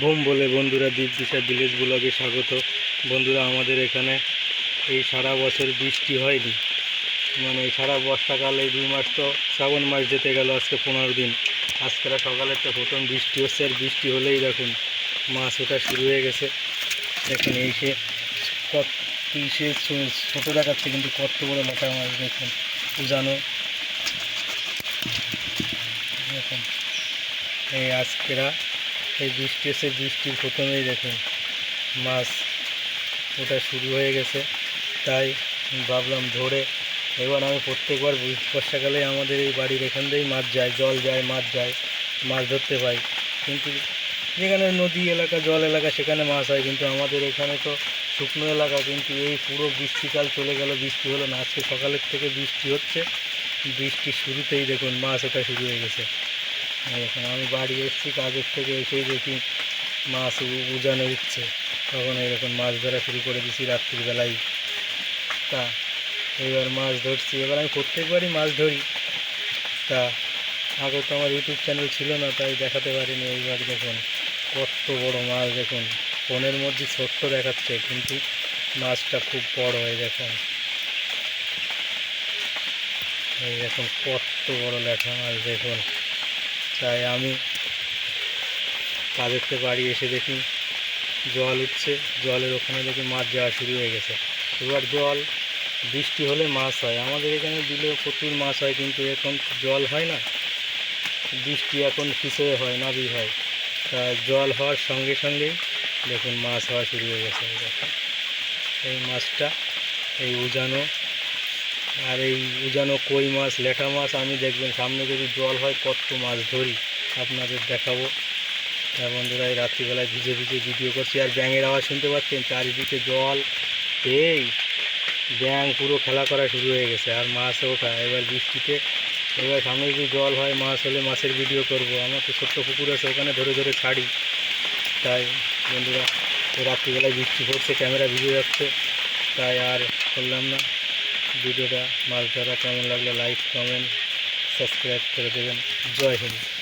Bomb বলে বন্ধুরা দ্বীপ দিশা ভিলেজ ব্লগে স্বাগত। বন্ধুরা, আমাদের এখানে এই সারা বছর বৃষ্টি হয়নি। মানে সারা বর্ষাকাল এই দুই মাস তো শ্রাবণ মাস যেতে গেল আজকে পনেরো দিন। আজকে সকালে তো প্রথম বৃষ্টি হচ্ছে, আর বৃষ্টি হলেই দেখুন মাছ ওঠা শুরু হয়ে গেছে। দেখুন এই সে কত সে ছোটো দেখাচ্ছে কিন্তু কত বড় মোটা মাছ, দেখুন। উজানো। দেখুন। এই আজকেরা এই বৃষ্টি এসে বৃষ্টির প্রথমেই দেখুন মাছ ওটা শুরু হয়ে গেছে। তাই ভাবলাম ধরে এবার আমি প্রত্যেকবার বর্ষাকালে আমাদের এই বাড়ির এখান দিয়েই মাছ যায়, জল যায়, মাছ যায়, মাছ ধরতে পাই। কিন্তু যেখানে নদী এলাকা, জল এলাকা, সেখানে মাছ হয়। কিন্তু আমাদের এখানে তো শুকনো এলাকা, কিন্তু এই পুরো বৃষ্টিকাল চলে গেল, বৃষ্টি হলো না। আজকে সকালের থেকে বৃষ্টি হচ্ছে। বৃষ্টির শুরুতেই দেখুন মাছ ওটা শুরু হয়ে গেছে। দেখুন আমি বাড়ি এসেছি, কাজের থেকে এসেই দেখি মাছ উজানে উঠছে। তখন এরকম মাছ ধরা শুরু করে দিছি রাত্রিবেলায় তা, এবার মাছ ধরছি। এবার আমি প্রত্যেকবারই মাছ ধরি। তা, আগে তো আমার ইউটিউব চ্যানেল ছিল না, তাই দেখাতে পারিনি। এইবার দেখুন, কত বড় মাছ দেখুন। ফোনের মধ্যে ছোট্ট দেখাচ্ছে, কিন্তু মাছটা খুব বড় হয় দেখুন। এই দেখুন, কত বড় লেখা মাছ দেখুন। তাই আমি থেকে বাড়ি এসে দেখি জল উঠছে। জলের ওখানে দেখি মাছ যাওয়া শুরু হয়ে গেছে। এবার জল, বৃষ্টি হলে মাছ হয়। আমাদের এখানে বিলে প্রচুর মাছ হয়, কিন্তু এখন জল হয় না। বৃষ্টি এখন পিছিয়ে হয় না নাবি হয়। তা জল হওয়ার সঙ্গে সঙ্গেই দেখুন মাছ হওয়া শুরু হয়ে গেছে। এই মাছটা, এই উজানো আর এই উজানো কই মাছ, লেটা মাছ, আমি দেখবেন সামনে যদি জল হয়, কত মাছ ধরি, আপনাদের দেখাবো। হ্যাঁ বন্ধুরা, এই রাত্রিবেলায় ভিজে ভিজে ভিডিও করছি, আর ব্যাঙের আওয়াজ শুনতে পাচ্ছেন? চারিদিকে জল, এই ব্যাঙ পুরো খেলা করা শুরু হয়ে গেছে, আর মাছ ওঠা। এবার বৃষ্টিতে, এবার সামনে যদি জল হয়, মাছ হলে মাছের ভিডিও করব। আমার তো ছোট্ট পুকুর আছে, ওখানে ধরে ধরে ছাড়ি। তাই বন্ধুরা রাত্রিবেলায় বৃষ্টি পড়ছে, ক্যামেরা ভিজে যাচ্ছে। তাই আর করলাম না। ভিডিওটা মাছ ধরা কেমন লাগলে লাইক কমেন্ট সাবস্ক্রাইব করে দেবেন। জয় হিন্দ।